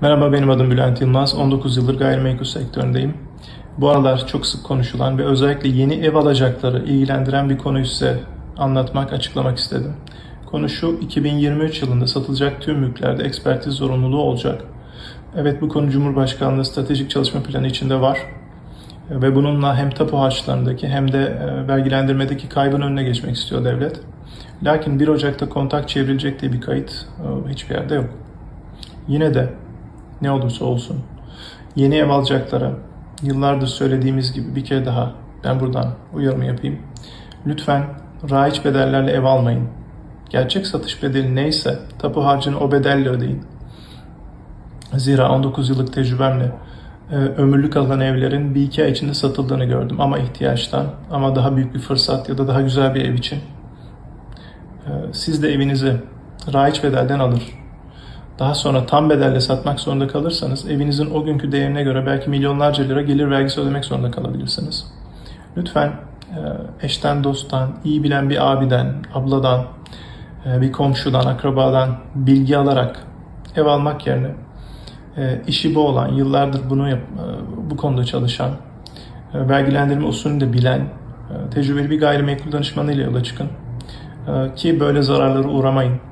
Merhaba benim adım Bülent Yılmaz. 19 yıldır gayrimenkul sektöründeyim. Bu aralar çok sık konuşulan ve özellikle yeni ev alacakları ilgilendiren bir konuyu size anlatmak, açıklamak istedim. Konu şu, 2023 yılında satılacak tüm mülklerde ekspertiz zorunluluğu olacak. Evet bu konu Cumhurbaşkanlığı Stratejik Çalışma Planı içinde var. Ve bununla hem tapu harçlarındaki hem de e, vergilendirmedeki kaybın önüne geçmek istiyor devlet. Lakin 1 Ocak'ta kontak çevrilecek diye bir kayıt e, hiçbir yerde yok. Yine de ne olursa olsun yeni ev alacaklara yıllardır söylediğimiz gibi bir kere daha ben buradan uyarımı yapayım. Lütfen raiç bedellerle ev almayın. Gerçek satış bedeli neyse tapu harcını o bedelle ödeyin. Zira 19 yıllık tecrübemle e, ömürlük alan evlerin bir iki ay içinde satıldığını gördüm. Ama ihtiyaçtan ama daha büyük bir fırsat ya da daha güzel bir ev için. E, Siz de evinizi raiç bedelden alır. Daha sonra tam bedelle satmak zorunda kalırsanız evinizin o günkü değerine göre belki milyonlarca lira gelir vergisi ödemek zorunda kalabilirsiniz. Lütfen e, eşten, dosttan, iyi bilen bir abiden, abladan, e, bir komşudan, akrabadan bilgi alarak ev almak yerine e, işi bu olan, yıllardır bunu yap, bu konuda çalışan, vergilendirme usulünü de bilen, tecrübeli bir gayrimenkul danışmanıyla yola çıkın. Ki böyle zararlara uğramayın.